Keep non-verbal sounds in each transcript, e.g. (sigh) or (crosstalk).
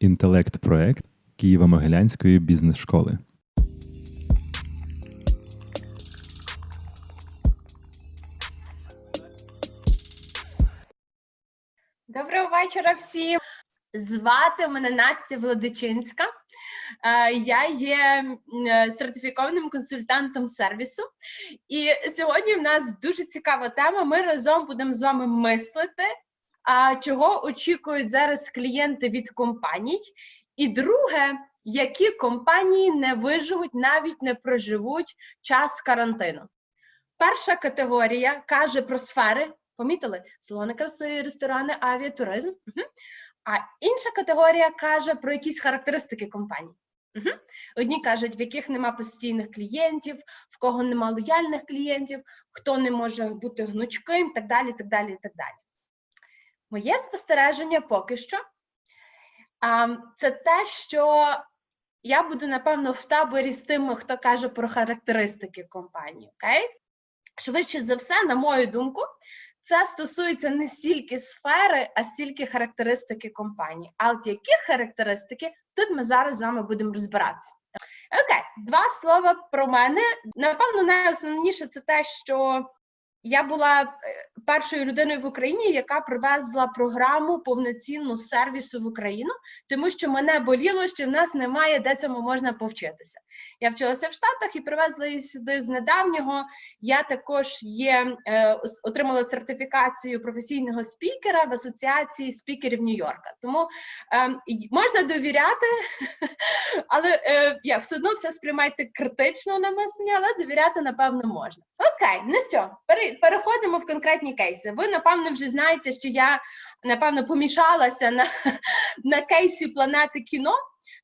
інтелект-проект Києво-Могилянської бізнес-школи. Доброго вечора всім. Звати мене Настя Владичинська. Е, Я є е, сертифікованим консультантом сервісу. І сьогодні в нас дуже цікава тема. Ми разом будемо з вами мислити, чого очікують зараз клієнти від компаній. І друге, які компанії не виживуть, навіть не проживуть час карантину. Перша категорія каже про сфери. Помітили? Салони краси, ресторани, авіатуризм. Угу. А інша категорія каже про якісь характеристики компаній. Угу. Одні кажуть, в яких нема постійних клієнтів, в кого нема лояльних клієнтів, хто не може бути гнучким, так далі, так далі, так далі. Моє спостереження поки що це те, що я буду, напевно, в таборі з тими, хто каже про характеристики компанії. Окей? Швидше за все, на мою думку, це стосується не стільки сфери, а стільки характеристики компанії. А от які характеристики тут ми зараз з вами будемо розбиратися. Окей, два слова про мене. Напевно, найосновніше це те, що я була е, першою людиною в Україні, яка привезла програму повноцінну сервісу в Україну, тому що мене боліло, що в нас немає де цьому можна повчитися. Я вчилася в Штатах і привезла її сюди з недавнього. Я також є е, отримала сертифікацію професійного спікера в асоціації спікерів Нью-Йорка. Тому е, можна довіряти, (laughs) але е, я все одно все сприймайте критично на мислення, але довіряти напевно можна. Окей, ну що, переходимо в конкретні кейси. Ви напевно вже знаєте, що я напевно помішалася на, на кейсі планети кіно.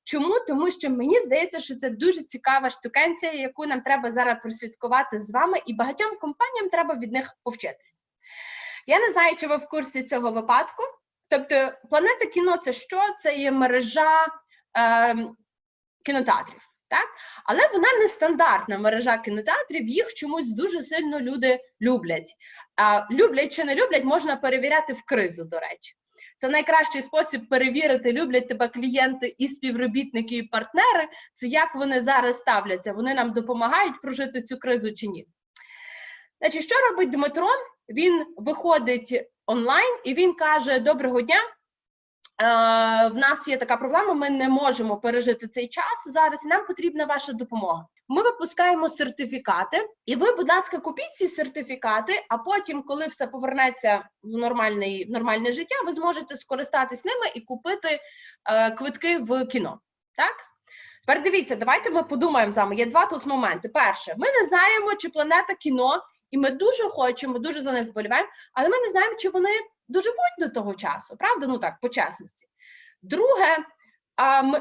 Чому? Тому що мені здається, що це дуже цікава штукенція, яку нам треба зараз прослідкувати з вами, і багатьом компаніям треба від них повчитися. Я не знаю, чи ви в курсі цього випадку. Тобто, планета кіно це що? Це є мережа ем, кінотеатрів, так? Але вона не стандартна мережа кінотеатрів, їх чомусь дуже сильно люди люблять. А, люблять чи не люблять, можна перевіряти в кризу, до речі. Це найкращий спосіб перевірити, люблять тебе клієнти і співробітники, і партнери. Це як вони зараз ставляться. Вони нам допомагають прожити цю кризу чи ні. Значить, що робить Дмитро? Він виходить онлайн і він каже: Доброго дня. Е, в нас є така проблема, ми не можемо пережити цей час зараз, і нам потрібна ваша допомога. Ми випускаємо сертифікати, і ви, будь ласка, купіть ці сертифікати, а потім, коли все повернеться в нормальне, в нормальне життя, ви зможете скористатись ними і купити е, квитки в кіно. Так? Тепер дивіться, давайте ми подумаємо з вами. Є два тут моменти. Перше, ми не знаємо, чи планета кіно, і ми дуже хочемо, дуже за них вболіваємо, але ми не знаємо, чи вони доживуть до того часу, правда? Ну так, по чесності. Друге,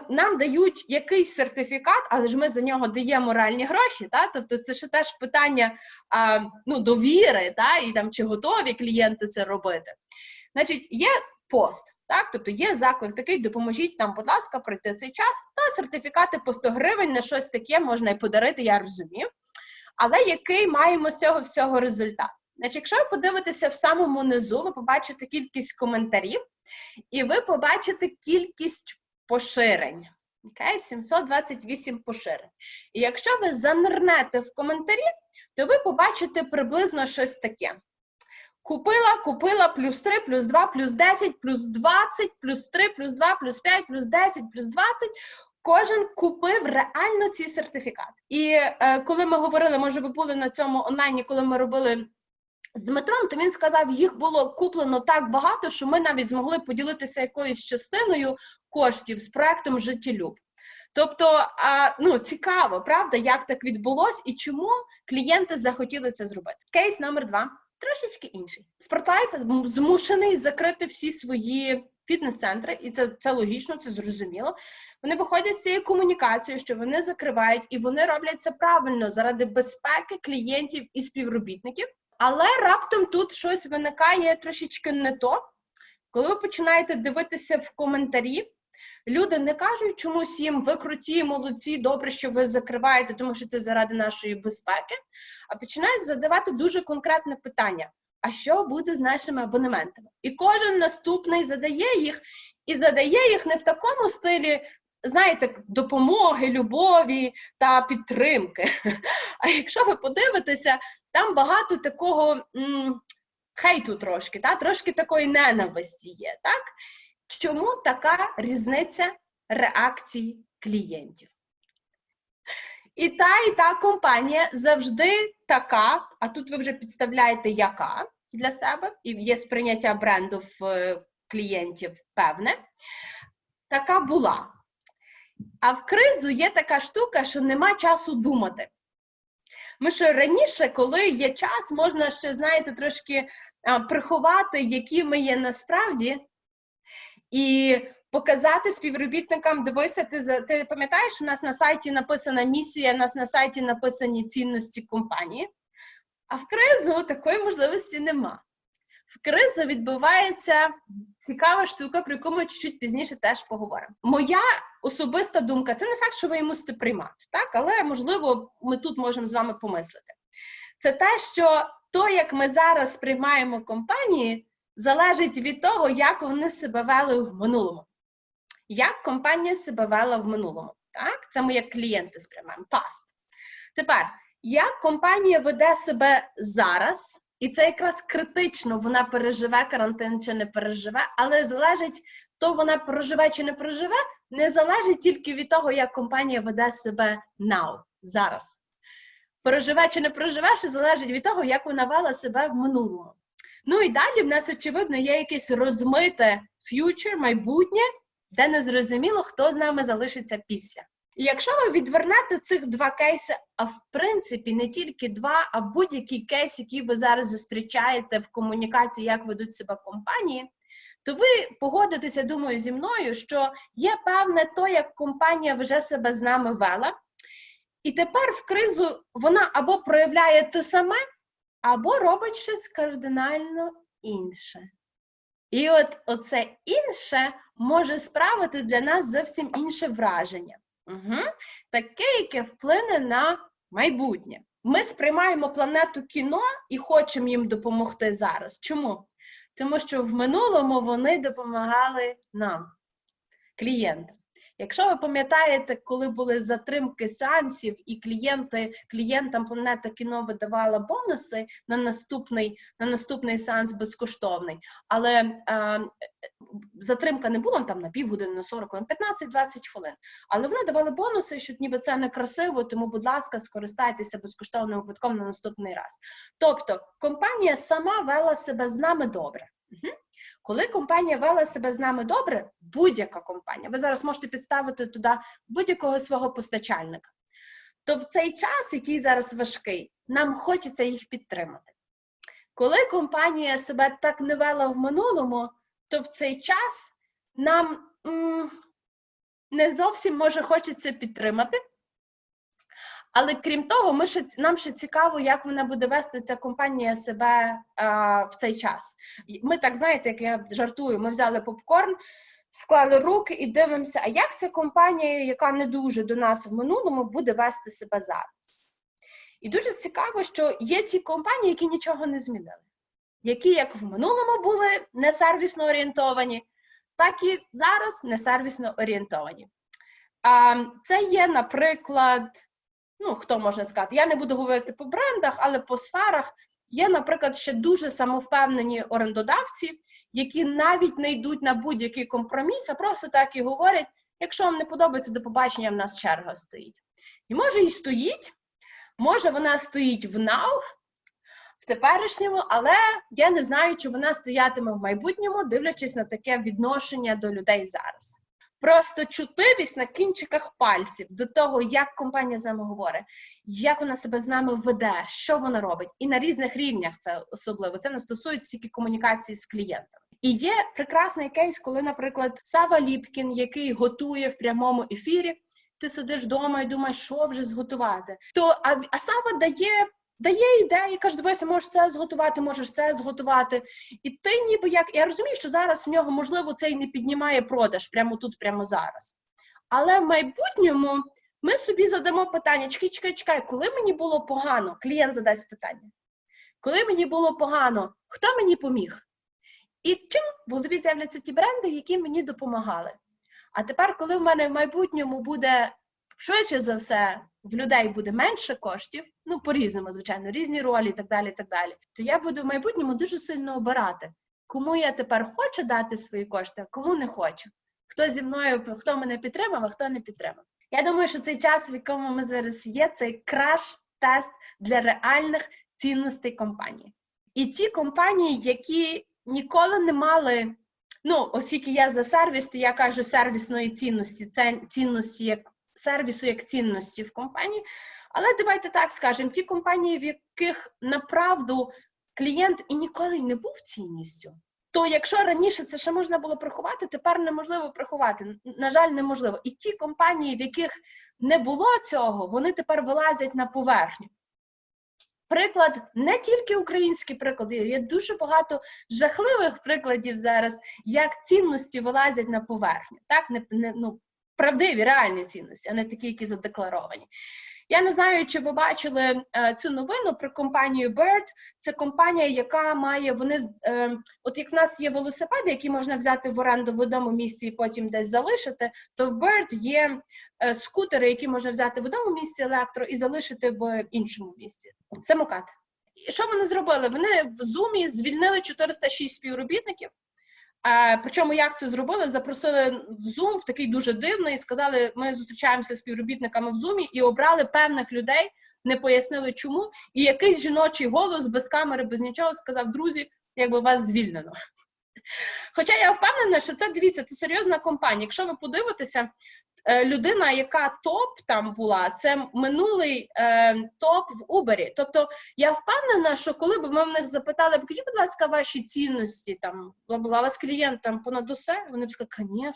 нам дають якийсь сертифікат, але ж ми за нього даємо реальні гроші. Та? Тобто це ще теж питання ну, довіри, та? і там чи готові клієнти це робити. Значить, є пост. Так, тобто є заклик такий, допоможіть нам, будь ласка, пройти цей час. Та сертифікати по 100 гривень на щось таке можна і подарити, я розумію. Але який маємо з цього всього результат? Значить, якщо ви подивитеся в самому низу, ви побачите кількість коментарів, і ви побачите кількість поширень. Окей, 728 поширень. І якщо ви занирнете в коментарі, то ви побачите приблизно щось таке. Купила, купила, плюс 3, плюс 2, плюс 10, плюс 20, плюс 3, плюс 2, плюс 5, плюс 10, плюс 20. Кожен купив реально ці сертифікати. І е, коли ми говорили, може, ви були на цьому онлайні, коли ми робили з Дмитром, то він сказав, їх було куплено так багато, що ми навіть змогли поділитися якоюсь частиною коштів з проектом Життєлюб. Тобто, ну цікаво, правда, як так відбулось і чому клієнти захотіли це зробити. Кейс номер два трошечки інший. Спортлайф змушений закрити всі свої фітнес-центри, і це, це логічно, це зрозуміло. Вони виходять з цією комунікацією, що вони закривають, і вони роблять це правильно заради безпеки клієнтів і співробітників. Але раптом тут щось виникає трошечки не то. Коли ви починаєте дивитися в коментарі, люди не кажуть чомусь їм ви круті, молодці, добре, що ви закриваєте, тому що це заради нашої безпеки, а починають задавати дуже конкретне питання: а що буде з нашими абонементами? І кожен наступний задає їх, і задає їх не в такому стилі, знаєте, допомоги, любові та підтримки. (laughs) А якщо ви подивитеся, там багато такого м, хейту трошки, та? трошки такої ненависті є. Так? Чому така різниця реакцій клієнтів? І та, і та компанія завжди така, а тут ви вже підставляєте яка для себе, і є сприйняття бренду в е, клієнтів певне. Така була. А в кризу є така штука, що нема часу думати. Ми що раніше, коли є час, можна ще, знаєте, трошки приховати, які ми є насправді, і показати співробітникам, дивися, ти, ти пам'ятаєш, у нас на сайті написана місія, у нас на сайті написані цінності компанії. А в кризу такої можливості нема. В кризу відбувається цікава штука, про яку ми чуть-чуть пізніше теж поговоримо. Моя особиста думка це не факт, що ви її мусите приймати, так? але можливо, ми тут можемо з вами помислити. Це те, що то, як ми зараз сприймаємо компанії, залежить від того, як вони себе вели в минулому. Як компанія себе вела в минулому? Так? Це ми як клієнти сприймаємо. Past. Тепер, як компанія веде себе зараз, і це якраз критично, вона переживе карантин чи не переживе, але залежить, то вона проживе чи не проживе, не залежить тільки від того, як компанія веде себе now, зараз. Проживе чи не проживе, ще залежить від того, як вона вела себе в минулому. Ну і далі в нас, очевидно, є якесь розмите future, майбутнє, де не зрозуміло, хто з нами залишиться після. І якщо ви відвернете цих два кейси, а в принципі не тільки два, а будь-який кейс, який ви зараз зустрічаєте в комунікації, як ведуть себе компанії, то ви погодитеся, думаю, зі мною, що є певне то, як компанія вже себе з нами вела, і тепер в кризу вона або проявляє те саме, або робить щось кардинально інше. І от оце інше може справити для нас зовсім інше враження. Угу. Таке, яке вплине на майбутнє. Ми сприймаємо планету кіно і хочемо їм допомогти зараз. Чому? Тому що в минулому вони допомагали нам, клієнтам. Якщо ви пам'ятаєте, коли були затримки сеансів, і клієнти, клієнтам планета кіно видавала бонуси на наступний, на наступний сеанс безкоштовний, але е, затримка не була там на півгодини, на 40, на 15-20 хвилин. Але вони давали бонуси, що ніби це не красиво, тому, будь ласка, скористайтеся безкоштовним квитком на наступний раз. Тобто компанія сама вела себе з нами добре. Угу. Коли компанія вела себе з нами добре, будь-яка компанія, ви зараз можете підставити туди будь-якого свого постачальника, то в цей час, який зараз важкий, нам хочеться їх підтримати. Коли компанія себе так не вела в минулому, то в цей час нам м, не зовсім може хочеться підтримати. Але крім того, ми ще, нам ще цікаво, як вона буде вести ця компанія себе а, в цей час. Ми так знаєте, як я жартую, ми взяли попкорн, склали руки і дивимося, а як ця компанія, яка не дуже до нас в минулому, буде вести себе зараз. І дуже цікаво, що є ті компанії, які нічого не змінили, які як в минулому були несервісно орієнтовані, так і зараз несервісно орієнтовані. Це є, наприклад ну хто може сказати, я не буду говорити по брендах, але по сферах є, наприклад, ще дуже самовпевнені орендодавці, які навіть не йдуть на будь-який компроміс, а просто так і говорять: якщо вам не подобається до побачення, в нас черга стоїть. І може і стоїть, може вона стоїть в now, в теперішньому, але я не знаю, чи вона стоятиме в майбутньому, дивлячись на таке відношення до людей зараз. Просто чутливість на кінчиках пальців до того, як компанія з нами говорить, як вона себе з нами веде, що вона робить, і на різних рівнях це особливо. Це не стосується тільки комунікації з клієнтами. І є прекрасний кейс, коли, наприклад, Сава Ліпкін, який готує в прямому ефірі, ти сидиш вдома і думаєш, що вже зготувати. То а, а Сава дає. Дає ідеї, каже, дивися, можеш це зготувати, можеш це зготувати. І ти ніби як я розумію, що зараз в нього можливо це і не піднімає продаж прямо тут, прямо зараз. Але в майбутньому ми собі задамо питання: чекай, чекай, чекай, коли мені було погано, клієнт задасть питання. Коли мені було погано, хто мені поміг? І чим в голові з'являться ті бренди, які мені допомагали. А тепер, коли в мене в майбутньому буде швидше за все, в людей буде менше коштів, ну по-різному, звичайно, різні ролі і так далі, так далі, то я буду в майбутньому дуже сильно обирати, кому я тепер хочу дати свої кошти, а кому не хочу. Хто зі мною, хто мене підтримав, а хто не підтримав. Я думаю, що цей час, в якому ми зараз є, цей краш-тест для реальних цінностей компанії. І ті компанії, які ніколи не мали, ну, оскільки я за сервіс, то я кажу сервісної цінності, це цінності як сервісу як цінності в компанії. Але давайте так скажемо: ті компанії, в яких направду клієнт і ніколи не був цінністю. То якщо раніше це ще можна було приховати, тепер неможливо приховати. На жаль, неможливо. І ті компанії, в яких не було цього, вони тепер вилазять на поверхню. Приклад не тільки українські приклади, є дуже багато жахливих прикладів зараз, як цінності вилазять на поверхню. Так, не, не ну, правдиві, реальні цінності, а не такі, які задекларовані. Я не знаю, чи ви бачили е, цю новину про компанію Bird. Це компанія, яка має вони е, от як в нас є велосипеди, які можна взяти в оренду в одному місці і потім десь залишити. То в Bird є е, скутери, які можна взяти в одному місці електро і залишити в іншому місці. Самокат. І що вони зробили? Вони в Zoom звільнили 406 співробітників. Причому як це зробили? Запросили в Zoom в такий дуже дивний, сказали, ми зустрічаємося з співробітниками в Zoom і обрали певних людей, не пояснили чому. І якийсь жіночий голос без камери, без нічого сказав: друзі, якби вас звільнено. Хоча я впевнена, що це дивіться, це серйозна компанія. Якщо ви подивитеся, людина, яка топ там була, це минулий е, топ в Uber. Тобто я впевнена, що коли б ми в них запитали, покажіть, будь ласка, ваші цінності, там бла-бла, вас клієнт там понад усе, вони б сказали, звісно.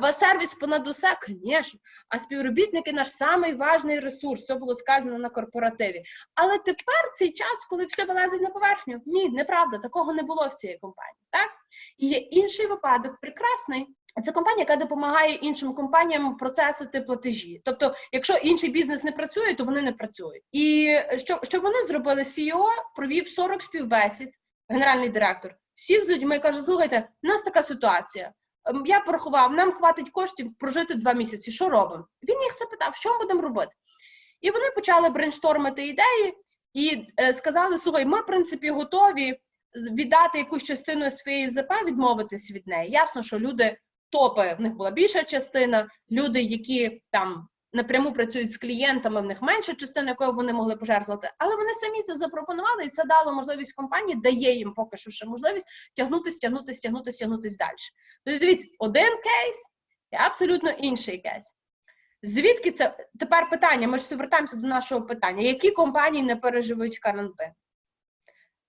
Вас сервіс понад усе, звісно. А співробітники наш самий ресурс. Це було сказано на корпоративі. Але тепер цей час, коли все вилазить на поверхню, ні, неправда, такого не було в цій компанії. Так і є інший випадок, прекрасний. Це компанія, яка допомагає іншим компаніям процесити платежі. Тобто, якщо інший бізнес не працює, то вони не працюють. І що, що вони зробили? CEO провів 40 співбесід, генеральний директор, сів з людьми і каже: слухайте, у нас така ситуація. Ем, Я порахував, нам хватить коштів прожити два місяці. Що робимо? Він їх запитав, що ми будемо робити. І вони почали брейнштормити ідеї і е, сказали: слухай, ми, в принципі, готові віддати якусь частину своєї ЗП, відмовитись від неї. Ясно, що люди топи, в них була більша частина, люди, які там напряму працюють з клієнтами, в них менша частина, якою вони могли пожертвувати. Але вони самі це запропонували, і це дало можливість компанії, дає їм поки що ще можливість тягнутися, тягнутися, тягнутися, тягнутися далі. Тобто, дивіться, один кейс і абсолютно інший кейс. Звідки це тепер питання? Ми ж вертаємося до нашого питання. Які компанії не переживуть карантин?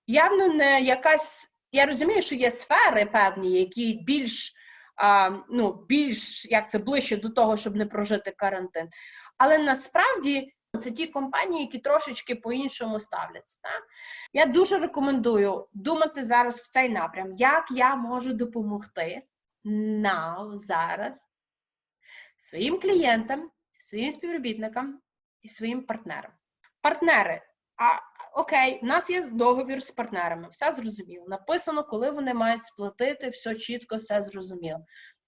Явно не якась. Я розумію, що є сфери певні, які більш а, ну, більш як це ближче до того, щоб не прожити карантин. Але насправді це ті компанії, які трошечки по-іншому ставляться. Так? Я дуже рекомендую думати зараз в цей напрям, як я можу допомогти now, зараз своїм клієнтам, своїм співробітникам і своїм партнерам. Партнери, а окей, у нас є договір з партнерами, все зрозуміло. Написано, коли вони мають сплатити, все чітко, все зрозуміло.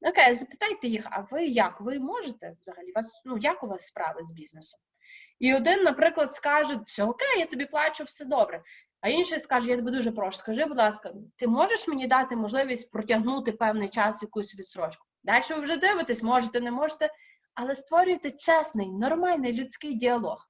Окей, запитайте їх, а ви як? Ви можете взагалі? Вас, ну, як у вас справи з бізнесом? І один, наприклад, скаже: все окей, я тобі плачу, все добре. А інший скаже: Я тебе дуже прошу, скажи, будь ласка, ти можеш мені дати можливість протягнути певний час якусь відсрочку? Далі ви вже дивитесь, можете, не можете, але створюйте чесний, нормальний людський діалог.